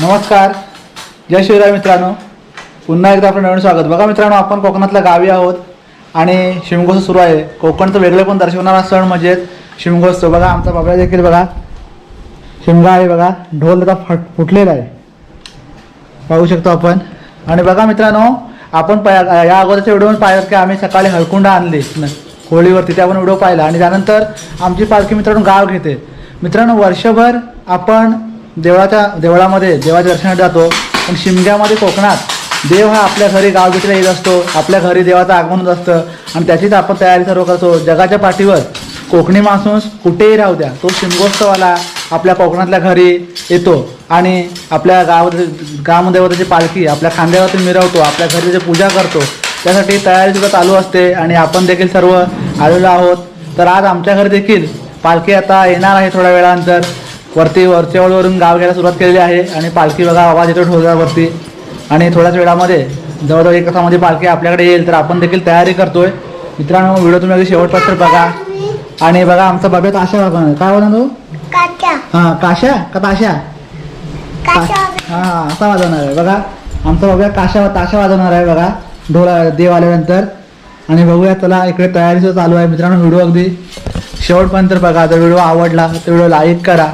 नमस्कार. जय शिवराय मित्रांनो. पुन्हा एकदा आपलं नवीन स्वागत. बघा मित्रांनो आपण कोकणातल्या गावी आहोत आणि शिमगोत्सव सुरू आहे. कोकणचं वेगळं पण दर्शवणारा सण म्हणजे शिमगोत्सव. बघा आमचा बाबा देखील बघा. शिमगा आहे बघा. ढोल आता फट फुटलेला आहे. पाहू शकतो आपण. आणि बघा मित्रांनो आपण प या अगोदरच्या व्हिडिओमध्ये पाहिलं की आम्ही सकाळी हळकुंडा आणली. होळीवरती ते आपण व्हिडिओ पाहिला. आणि त्यानंतर आमची पालखी मित्रांनो गाव घेते. मित्रांनो वर्षभर आपण देवळाच्या देवळामध्ये देवाच्या दर्शनासाठी जातो. पण शिमग्यामध्ये कोकणात देव हा आपल्या घरी गावभेटीला येत असतो. आपल्या घरी देवाचं आगमन होत असतं. आणि त्याचीच आपण तयारी सर्व करतो. जगाच्या पाठीवर कोकणी माणूस कुठेही राहू द्या. तो शिमगोत्सवाला आपल्या कोकणातल्या घरी येतो. आणि आपल्या गाव ग्रामदेवताची पालखी आपल्या खांद्यावरती मिरवतो. आपल्या घरी त्याची पूजा करतो. त्यासाठी तयारी सुद्धा चालू असते. आणि आपण देखील सर्व आलेलो आहोत. तर आज आमच्या घरी देखील पालखी आता येणार आहे थोड्या वेळानंतर. वरती वरच्यावरून गाव घ्यायला सुरुवात केलेली आहे. आणि पालखी बघा आवाज येतो ढोलवरती आणि थोड्याच वेळामध्ये जवळजवळ एक तासामध्ये पालखी आपल्याकडे येईल. तर आपण देखील तयारी करतोय. मित्रांनो व्हिडिओ तुम्ही अगदी शेवटपर्यंत बघा. आणि बघा आमचा बाबेत आशा वागवणार काय होणार तू? हां काशा? का ताशा? हां असा वाजवणार आहे. बघा आमचा बाबा काशा ताशा वाजवणार आहे बघा. ढोल देव आल्यानंतर. आणि बघूया चला इकडे तयारी सुद्धा चालू आहे. मित्रांनो व्हिडिओ अगदी शेवटपर्यंत बघा. जर व्हिडिओ आवडला तर व्हिडिओ लाईक करा.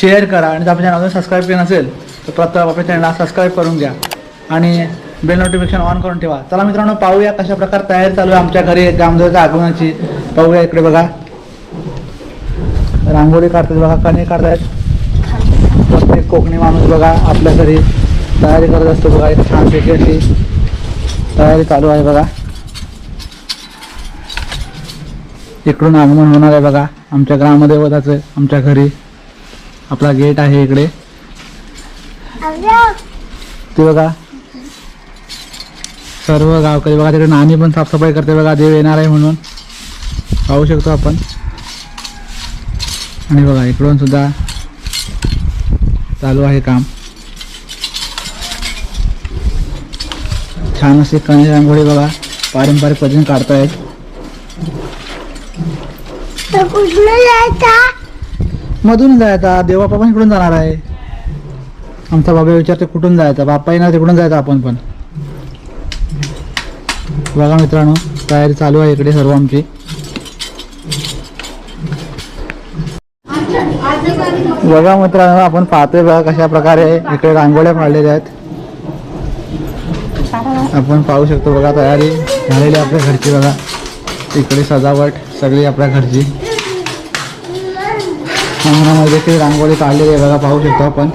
शेअर करा. आणि जर आपल्या चॅनल सबस्क्राईब केलं नसेल तर प्रथम आपल्या चॅनलला सबस्क्राईब करून घ्या. आणि बेल नोटिफिकेशन ऑन करून ठेवा. चला मित्रांनो पाहूया कशा प्रकारे तयारी चालू आहे आमच्या घरी जामदेवच्या आगमनाची. पाहूया इकडे बघा. रांगोळी काढतात बघा कणे काढतायत प्रत्येक कोकणी माणूस बघा आपल्या घरी तयारी करत असतो बघा एक छान अशी तयारी चालू आहे बघा. इकडून आगमन होणार आहे बघा. आमच्या ग्रामदेवताचं आमच्या घरी. आपला गेट आहे इकडे. ते बघा. सर्व गावकरी बघा तिकडे नाणी पण साफसफाई करते बघा देव येणार आहे म्हणून. पाहू शकतो आपण. आणि बघा इकडून सुद्धा चालू आहे काम. छान असे कणी रांगोळी बघा पारंपरिक पद्धतीने काढतायत. मधून जायचा देवबापा पण इकडून जाणार आहे? आमचा बाबा विचारते कुठून जायचा? बाप्पा येणार तिकडून जायचं आपण पण. बघा मित्रांनो तयारी चालू आहे इकडे सर्व आमची. बघा मित्रांनो आपण पाहतोय बघा कशा प्रकारे इकडे रांगोळ्या पाडलेल्या आहेत. आपण पाहू शकतो बघा तयारी झालेली आहे आपल्या घरची बघा. इकडे सजावट सगळी आपल्या घरची. अंगणामध्ये देखील रांगोळी काढलेली आहे बघा पाहू शकतो आपण.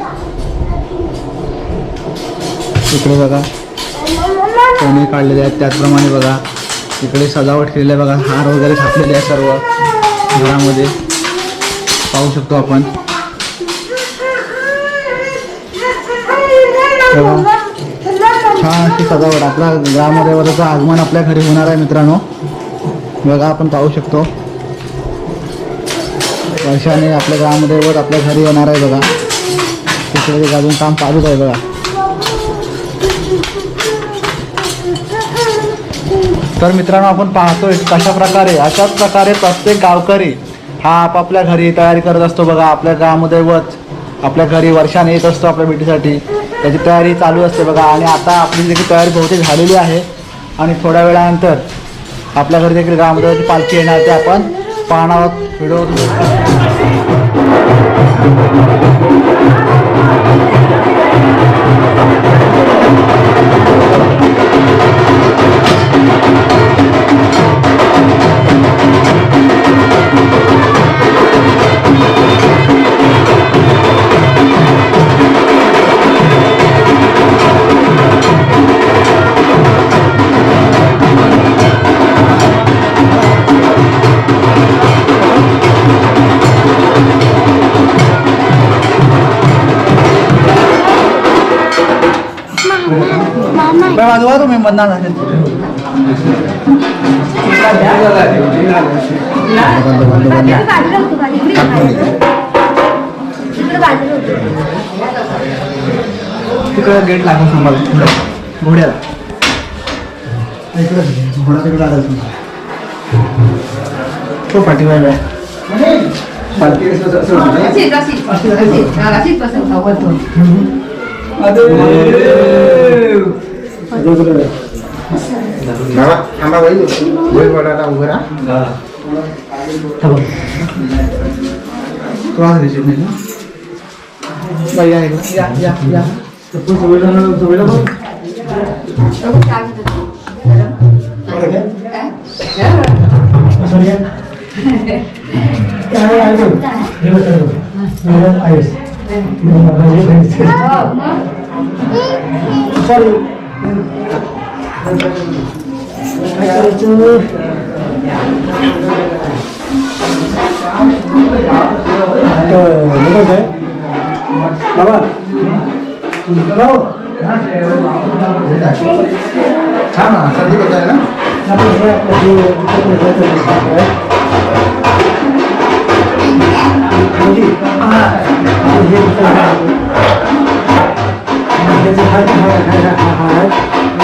इकडे बघा. कोणी काढलेले आहेत त्याचप्रमाणे बघा. इकडे सजावट केलेली आहे बघा. हार वगैरे छापलेले आहे सर्व घरामध्ये. पाहू शकतो आपण. छान अशी सजावट. आपल्या ग्रामदेवताचं आगमन आपल्या घरी होणार आहे मित्रांनो. बघा आपण पाहू शकतो. वर्षाने आपल्या ग्रामदैवत आपल्या घरी येणार आहे बघा. तिकडे अजून काम चालूच आहे बघा. तर मित्रांनो आपण पाहतोय कशा प्रकारे अशाच प्रकारे प्रत्येक गावकरी हा आपापल्या घरी तयारी करत असतो बघा. आपल्या ग्रामदैवत आपल्या घरी वर्षाने येत असतो आपल्या भेटीसाठी. त्याची तयारी चालू असते बघा. आणि आता आपली देखील तयारी बहुतेक झालेली आहे. आणि थोड्या वेळानंतर आपल्या घरी देखील गावामध्ये पालखी येणार ते आपण पाहणार आहोत बंधन झाले. तिकडे गेट लागून सांभाळ घोड्याला. घोडा तिकडे आला तो पालखी Así, así, así, así, así pasa, aguanto. बाबा थांबा बाई बैल वडाला उभं राहा त्रास द्यायचे नाही ना बाई या इकडं. या या या छान ना सर्दी बघायला ना थंडी लागते करते ना तुम्ही आहे का? असं बाजू आहे. पोलीस नाही येत आहे ना? पालखीला. आणि नंतरचं ते दवा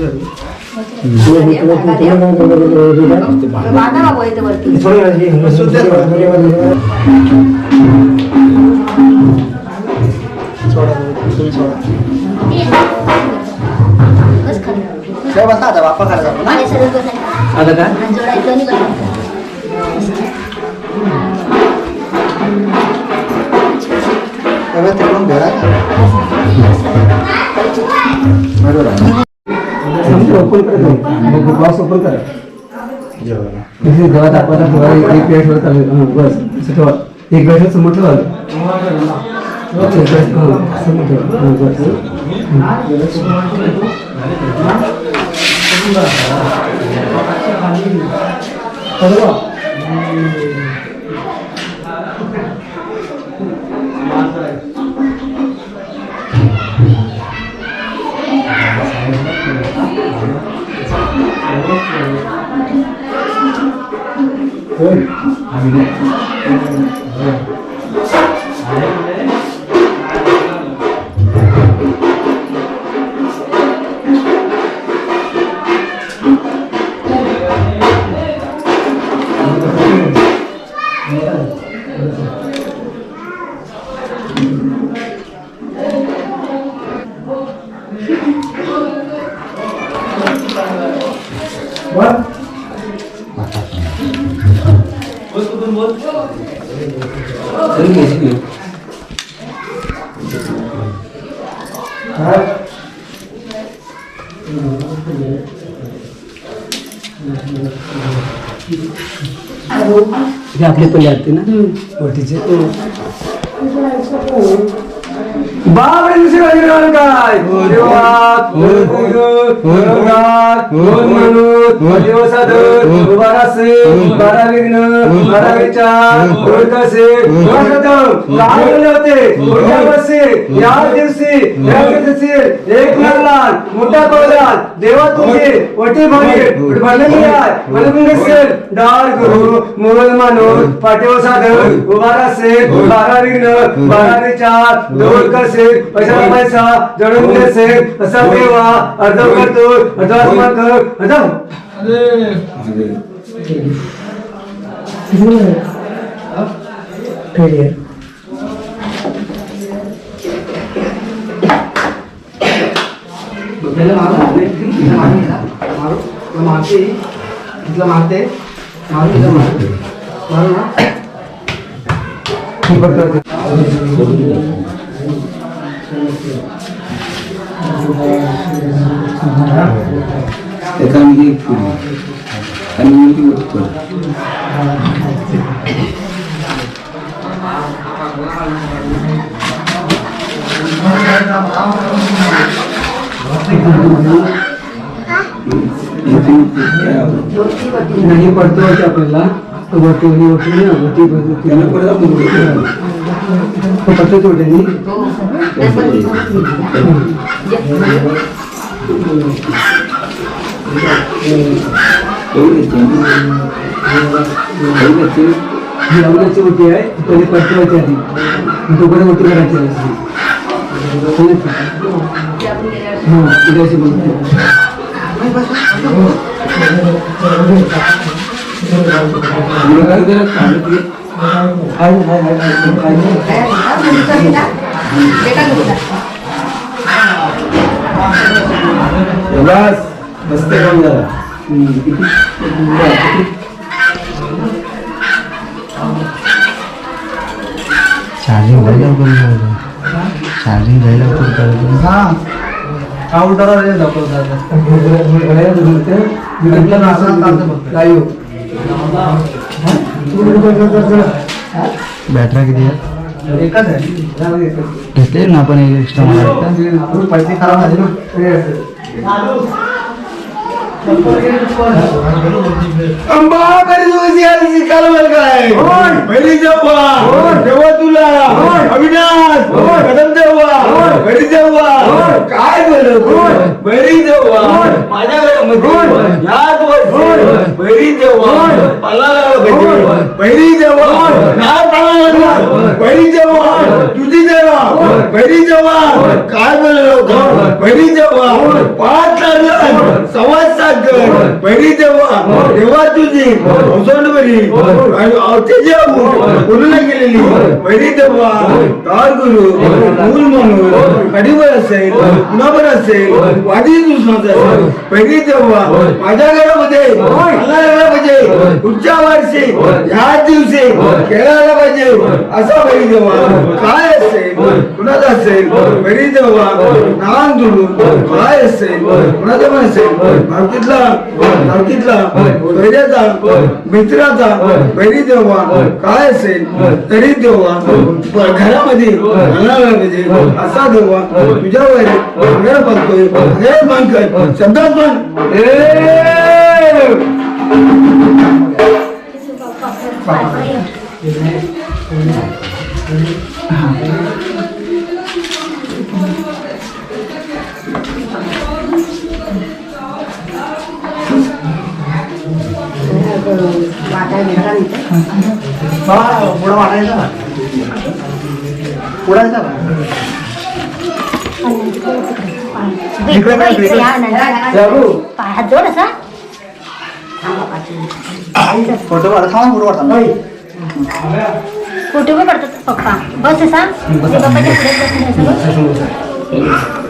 जाऊ. बांधा बाबा इथे वरती तुम्ही सोडा बस खाली. काय बसा आता बाप्पा खायला. आता काय तेव्हा तिकडून भेरा बरोबर. आहे. गव्हा दाखवायला थोडा एक एक वेळ ठेवत आले हं, बस. असं ठेवा. एक वेळ ठेवत समोर ठेवा. अच्छा, एक वेळ, हं, समोर ठेवा हं, बस आपले पल्ले असते ना वरतीचे बापरे दुसरे राजकारण काय देवात बारासे बारा विघ्न बारा विचार ओळखसे काय होते या दिवशी या दिवशी एक लहान मोठा देवा तुझे ओटी भागे भरलेली आहे मलकुंग डाळ गुरु मोल मानून पाठीवर साधर उभार बारा विघ्न बारा विचार दोन कसे पैसा पैसा गोविंद से सदेवा अर्धम कर दो अर्धम कर अर्धम। अरे पहले मारो मारो मारते मतलब मारते मारो मारो ना एका मी फुली आणि मी ती नाही पडतो होते आपल्याला तो वरती वरती वरती नाही, वरती वरती तो पडतो तो वरती. ही लावण्याची वरती आहे पहिले पडतो होते आधी मग तो परत वरती करायची आहे. हा, चार्जिंग अशी बोलते. हाय, हा काउंटर हाय, हाय. बस बसते काम जरा चार्जिंग बॅटरा किती आहे? घेतले ना आपण एक्स्ट्रा मला? पैसे खराब झाले ना. तुला. अविनाश. कदम तेव्हा घरी काय बोलत बरी जेव्हा माझ्या घरामध्ये याच वर्षी बरी जेव्हा पलाला पळाला पहिली जेव्हा तुझी जेव्हा पहिली जेव्हा काय बोललो पहिली जेव्हा पाच पहिली तेव्हा तेव्हा तुझी औसंडवरी पूर्ण केलेली पहिली तेव्हा काय गुरु मूल म्हणून कधीवर असेल कुणावर असेल वादी दुसऱ्याचं असेल. पहिली तेव्हा माझ्या घरामध्ये मला यायला पाहिजे पुढच्या वर्षी ह्याच दिवशी खेळायला पाहिजे. असा पहिली तेव्हा काय असेल? कुणाचा असेल? पहिली तेव्हा नाम जोडून काय असेल? कुणाचं पण असेल? भारतीतला पहिल्याचा मित्राचा पहिली तेव्हा काय असेल तरी प- घरामध्ये पाहिजे असा तेव्हा तुझ्यावर अंगार बांधतोय अंगार बांधकर शब्दात पण हा पुढं वाटायचा ना पुढायचा ना इकडे काय, जोड असा फोटो काढा थांबा फोटो काढता फोटो पण काढतात पप्पा बस असा पप्पाच्या पुढे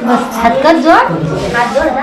बस. जोड हात जोड असा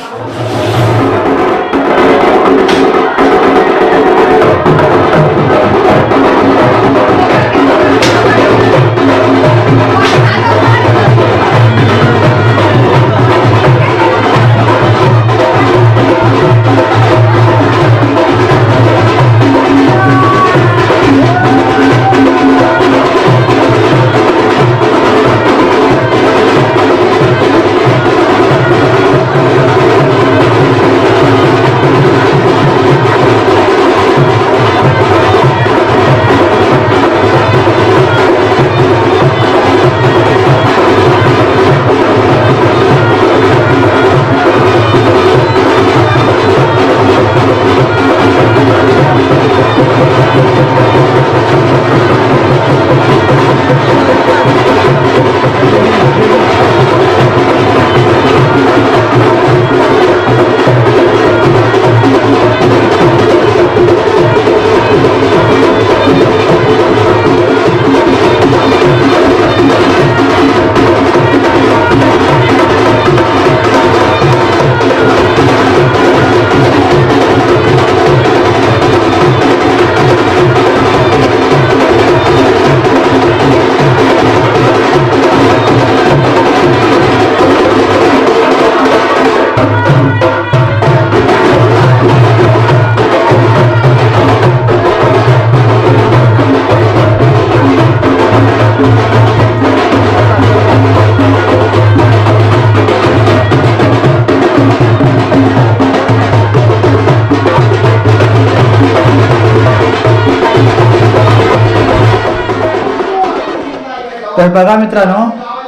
बघा मित्रांनो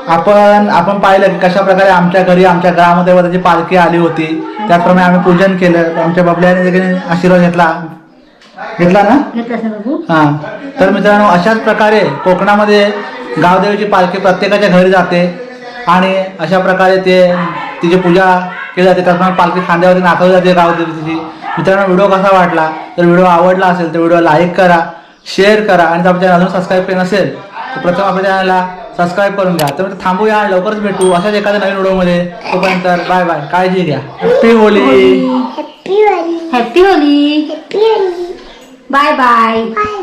आपण आपण पाहिलं की कशा प्रकारे आमच्या घरी आमच्या घरामध्ये त्याची पालखी आली होती त्याचप्रमाणे आम्ही पूजन केलं. आमच्या बबल्याने आशीर्वाद घेतला. घेतला ना? हा. तर मित्रांनो अशाच प्रकारे कोकणामध्ये गावदेवीची पालखी प्रत्येकाच्या घरी जाते आणि अशा प्रकारे ते तिची पूजा केली जाते त्याचप्रमाणे पालखी खांद्यावरती नाचवली जाते गावदेवीची. मित्रांनो व्हिडिओ कसा वाटला? तर व्हिडिओ आवडला असेल तर व्हिडिओ लाईक करा शेअर करा आणि चॅनल अजून सबस्क्राईब केलं नसेल तर प्रथम आपल्या चॅनलला सबस्क्राईब करून घ्या. तर थांबूया लवकरच भेटू. अशाच एखाद्या नवीन व्हिडिओमध्ये. तोपर्यंत बाय बाय काळजी घ्या. Happy Holi happy Holi happy bye bye bye